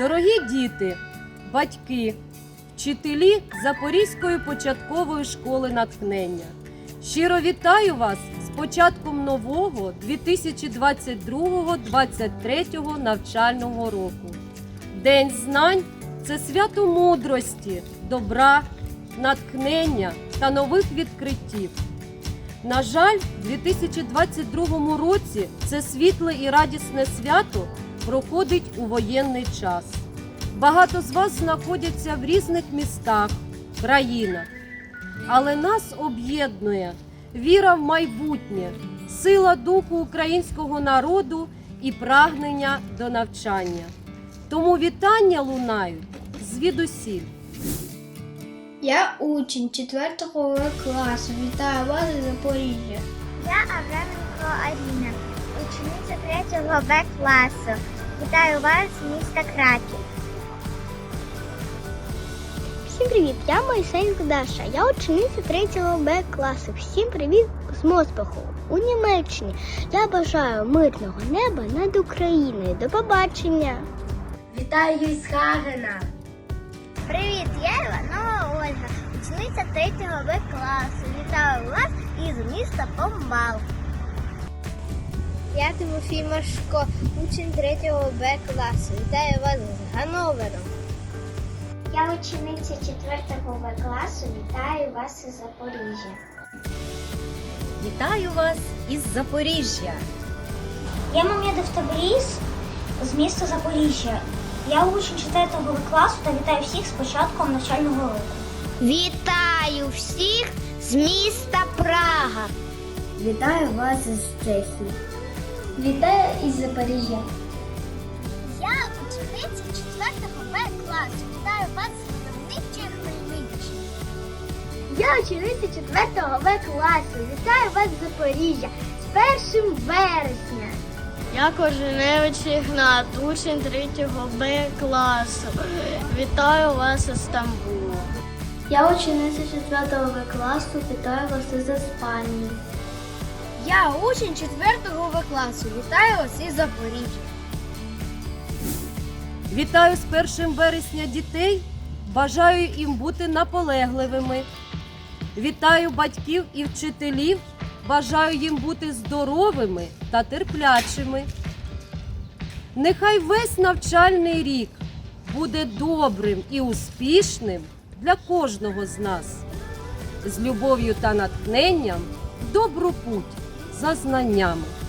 Дорогі діти, батьки, вчителі Запорізької початкової школи натхнення. Щиро вітаю вас з початком нового 2022-2023 навчального року. День знань це свято мудрості, добра, натхнення та нових відкриттів. На жаль, у 2022 році це світле і радісне свято проходить у воєнний час. Багато з вас знаходяться в різних містах, країнах, але нас об'єднує віра в майбутнє, сила духу українського народу і прагнення до навчання. Тому вітання лунають звідусіль. Я учень 4 В класу. Вітаю вас із Запоріжжя. Я Авраменко Аріна, учениця 3 Б класу. Вітаю вас з міста Краків. Всім привіт! Я Моїсейська Даша. Я учениця 3 Б класу. Всім привіт з Моспаху у Німеччині. Я бажаю мирного неба над Україною. До побачення! Вітаю із Хагена. Привіт, я Іванова Ольга, учениця 3 Б класу. Вітаю вас із міста Помбал. Я Тимофій Машко, учень 3 Б класу. Вітаю вас з Гановером. Я учениця 4 Б класу. Вітаю вас із Запоріжжя. Вітаю вас із Запоріжжя! Я Мамедов Табріз з міста Запоріжжя. Я учень 4 Б класу та вітаю всіх з початком навчального року. Вітаю всіх з міста Прага! Вітаю вас із Чехії. Вітаю із Запоріжжя. Я учениця 4 Б класу. Вітаю вас з видавничої Хмельниччини. Я учениця 4 В класу. Вітаю вас з Запоріжжя з 1 вересня. Я Корженевич Ігнат, учень 3 Б класу. Вітаю вас із Стамбулу. Я учениця 4 В класу. Вітаю вас із Іспанії. Я учень 4 В класу. Вітаю вас із Запоріжжя. Вітаю з 1 вересня дітей. Бажаю їм бути наполегливими. Вітаю батьків і вчителів. Бажаю їм бути здоровими та терплячими. Нехай весь навчальний рік буде добрим і успішним для кожного з нас. З любов'ю та натхненням добру путь за знаннями.